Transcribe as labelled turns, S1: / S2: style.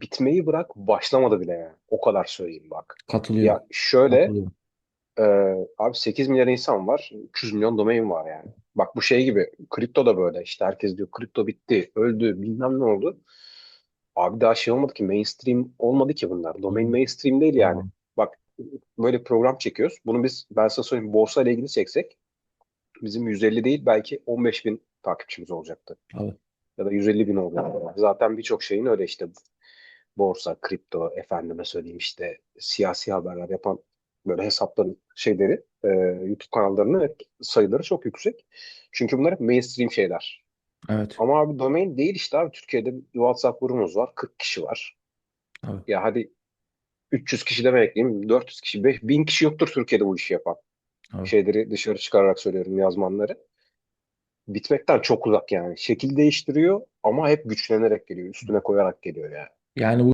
S1: bitmeyi bırak başlamadı bile yani. O kadar söyleyeyim bak.
S2: Katılıyorum.
S1: Ya şöyle
S2: Katılıyorum.
S1: e, abi 8 milyar insan var. 300 milyon domain var yani. Bak bu şey gibi. Kripto da böyle. İşte herkes diyor kripto bitti, öldü, bilmem ne oldu. Abi daha şey olmadı ki mainstream olmadı ki bunlar. Domain mainstream değil yani.
S2: Tamam.
S1: Bak böyle program çekiyoruz. Bunu biz ben sana söyleyeyim borsa ile ilgili çeksek bizim 150 değil belki 15 bin takipçimiz olacaktı.
S2: Abi.
S1: Ya da 150 bin olacaktı. Zaten birçok şeyin öyle işte borsa, kripto, efendime söyleyeyim işte siyasi haberler yapan böyle hesapların şeyleri e, YouTube kanallarının hep sayıları çok yüksek. Çünkü bunlar hep mainstream şeyler.
S2: Evet.
S1: Ama abi domain değil işte abi. Türkiye'de WhatsApp grubumuz var. 40 kişi var.
S2: Abi.
S1: Ya hadi 300 kişi demek ekleyeyim. 400 kişi, 5, 1000 kişi yoktur Türkiye'de bu işi yapan.
S2: Abi.
S1: Şeyleri dışarı çıkararak söylüyorum yazmanları. Bitmekten çok uzak yani. Şekil değiştiriyor ama hep güçlenerek geliyor. Üstüne koyarak geliyor yani.
S2: Yani bu